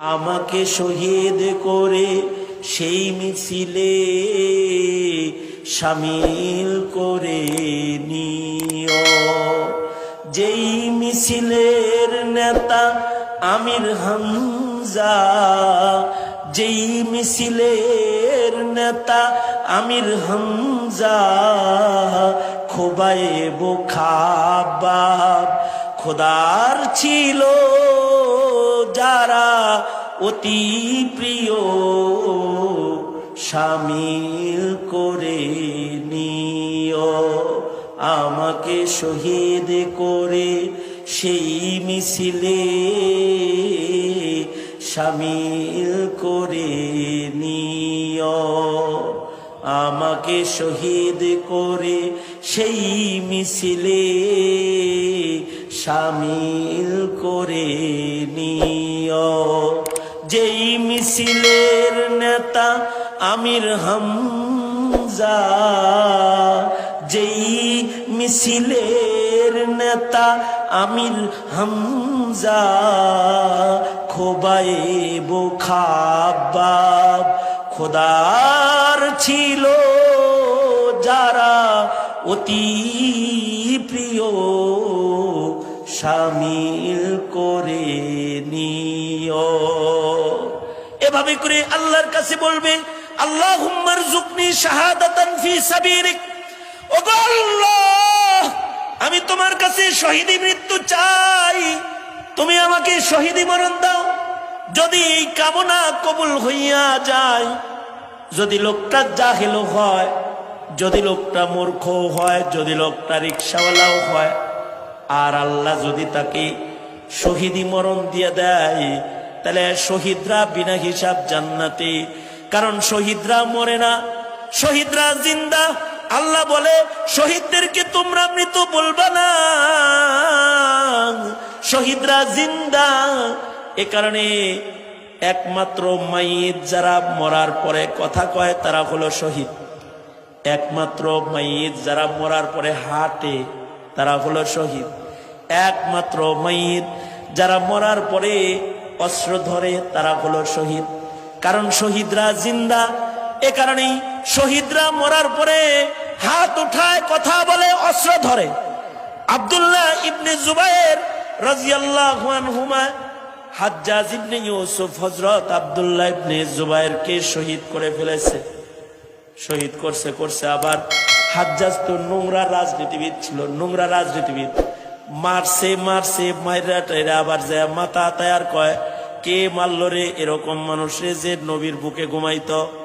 আমাকে শহীদ করে সেই মিছিলে সামিল করে নিও। যেই মিছিলের নেতা আমির হামজা, যেই মিছিলের নেতা আমির হামজা খোবায়েব খাবাব খোদার ছিল যারা অতি প্রিয় সামিল করে নিও। আমাকে শহীদ করে সেই মিছিলে সামিল করে নিও। আমাকে শহীদ করে সেই মিছিলে সামিল করে নিও। যেই মিছিলের নেতা আমির হামজা। যেই মিছিলের নেতা আমির হামজা। খোবায়ে বোখাবাব খোদার ছিল যারা অতি প্রিয়। সামিল করে নিও এভাবে করে আল্লাহর কাছে বলবে আল্লাহ, আমি তোমার কাছে শহীদি মৃত্যু চাই। তুমি আমাকে শহীদি মরণ দাও। যদি এই কামনা কবুল হইয়া যায়, যদি লোকটা জাহেল হয়, যদি লোকটা মূর্খ হয়, যদি লোকটা রিক্সাওয়ালাও হয়, আর আল্লাহ যদি তাকে শহীদি মরণ দিয়ে দেয় তাহলে শহীদরা বিনা হিসাব জান্নাতে। কারণ শহীদরা মরে না, শহীদরা জিন্দা। আল্লাহ বলে, শহীদদেরকে তোমরা মৃত বলবা না। শহীদরা জিন্দা। এ কারণে একমাত্র মাইদ যারা মরার পরে কথা কয়, তারা হলো শহীদ। একমাত্র মাইদ যারা মরার পরে হাঁটে, তারা হলো শহীদ। একমাত্র মাইদ যারা মরার পরে অস্ত্র ধরে তারা হলো শহীদ। কারণ শহীদরা জিন্দা। এ কারণেই শহীদরা মরার পরে হাত উঠায়, কথা বলে, অস্ত্র ধরে। আব্দুল্লাহ ইবনে জুবাইর রাজিয়াল্লাহু আনহুমা, হাজ্জাজ ইবনে ইউসুফ হযরত আব্দুল্লাহ ইবনে জুবাইরকে শহীদ করে ফেলেছে। শহীদ করছে করছে আবার। হাজ্জাজ তো নোংরা রাজনীতিবিদ ছিল, নোংরা রাজনীতিবিদ। মারছে মারছে, মাইরা টাইরা আবার যায়। মাথা তায়ার কয়, কে মারল রে? এরকম মানুষে যে নবীর বুকে ঘুমাইতো।